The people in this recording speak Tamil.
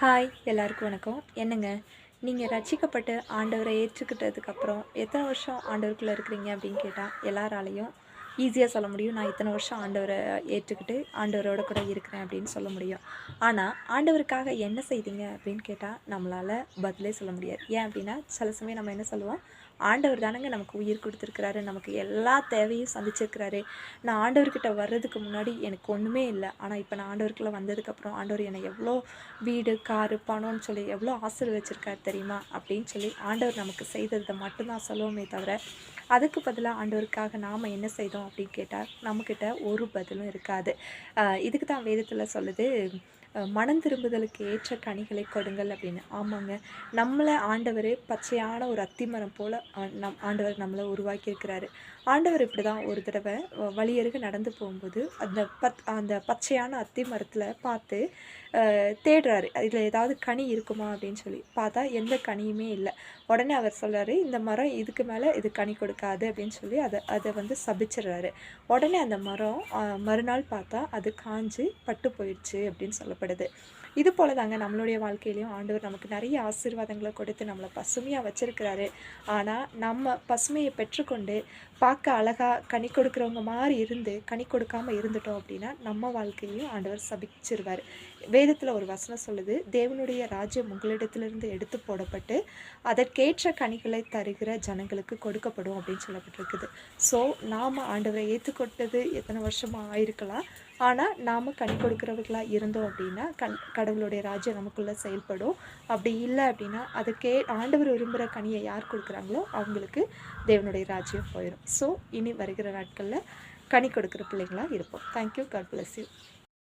ஹாய் எல்லாருக்கும் வணக்கம். என்னங்க? நீங்கள் ரசிக்கப்பட்டு ஆண்டவரை ஏற்றுக்கிட்டதுக்கப்புறம் எத்தனை வருஷம் ஆண்டவருக்குள்ளே இருக்கிறீங்க அப்படின்னு கேட்டால் எல்லாராலையும் ஈஸியாக சொல்ல முடியும். நான் இத்தனை வருஷம் ஆண்டவரை ஏற்றுக்கிட்டு ஆண்டவரோட கூட இருக்கிறேன் அப்படின்னு சொல்ல முடியும். ஆனால் ஆண்டவருக்காக என்ன செய்தீங்க அப்படின்னு கேட்டால் நம்மளால் பதிலே சொல்ல முடியாது. ஏன் அப்படின்னா சில சமயம் நம்ம என்ன சொல்லுவோம்? ஆண்டவர் தானங்க நமக்கு உயிர் கொடுத்துருக்கிறாரு நமக்கு எல்லா தேவையும் சந்திச்சிருக்கிறாரு. நான் ஆண்டவர்கிட்ட வர்றதுக்கு முன்னாடி எனக்கு ஒன்றுமே இல்லை. ஆனால் இப்போ நான் ஆண்டவருக்குள்ளே வந்ததுக்கப்புறம் ஆண்டவர் என்னை எவ்வளோ வீடு காரு பணம்னு சொல்லி எவ்வளோ ஆசீர்வச்சிருக்காரு தெரியுமா? அப்படின்னு சொல்லி ஆண்டவர் நமக்கு செய்ததை மட்டும்தான் சொல்லுவோமே தவிர அதுக்கு பதிலாக ஆண்டவருக்காக நாம் என்ன செய்தோம்? அப்படின்னு கேட்டால் நம்மக்கிட்ட ஒரு பதிலும் இருக்காது. இதுக்கு தான் வேதத்தில் சொல்லுது மனம் திரும்புதலுக்கு ஏற்ற கனிகளை கொடுங்கள் அப்படின்னு. ஆமாங்க. நம்மளை ஆண்டவர் பச்சையான ஒரு அத்திமரம் போல் நம் ஆண்டவர் நம்மளை உருவாக்கியிருக்கிறாரு. ஆண்டவர் இப்படி தான் ஒரு தடவை வ- வழியருக நடந்து போகும்போது அந்த பத் அந்த பச்சையான அத்தி மரத்தில் பார்த்து தேடுறாரு. இதில் ஏதாவது கனி இருக்குமா? அப்படின்னு சொல்லி. பார்த்தா எந்த கனியுமே இல்லை. உடனே அவர் சொல்கிறாரு இந்த மரம் இதுக்கு மேலே இது கனி கொடுக்காது. அப்படின்னு சொல்லி அதை அதை வந்து சபிச்சிடுறாரு. உடனே அந்த மரம் மறுநாள் பார்த்தா அது காஞ்சு பட்டு போயிடுச்சு அப்படின்னு சொல்லப்படுது இது போல தாங்க நம்மளுடைய வாழ்க்கையிலையும் ஆண்டவர் நமக்கு நிறைய ஆசீர்வாதங்களை கொடுத்து நம்மளை பசுமையாக வச்சிருக்கிறாரு. ஆனால் நம்ம பசுமையை பெற்றுக்கொண்டு பார்க்க அழகாக கனி கொடுக்குறவங்க மாதிரி இருந்து கனி கொடுக்காமல் இருந்துட்டோம் அப்படின்னா நம்ம வாழ்க்கையிலையும் ஆண்டவர் சபிச்சிருவார். வேதத்தில் ஒரு வசனம் சொல்லுது தேவனுடைய ராஜ்யம் உங்களிடத்திலிருந்து எடுத்து போடப்பட்டு அதற்கேற்ற கனிகளை தருகிற ஜனங்களுக்கு கொடுக்கப்படும் அப்படின்னு சொல்லப்பட்டிருக்குது. ஸோ நாம் ஆண்டவரை ஏற்றுக்கொண்டது எத்தனை வருஷமாக ஆயிருக்கலாம்? ஆனால் நாம் கனி கொடுக்குறவர்களாக இருந்தோம் அப்படின்னா கண் கடவுளுடைய ராஜ்யம் நமக்குள்ளே செயல்படும். அப்படி இல்லை அப்படின்னா அதுக்கே ஆண்டவர் விரும்புகிற கனியை யார் கொடுக்குறாங்களோ அவங்களுக்கு தேவனுடைய ராஜ்யம் போயிடும் ஸோ இனி வருகிற நாட்களில் கனி கொடுக்குற பிள்ளைங்களாக இருப்போம். Thank you God bless you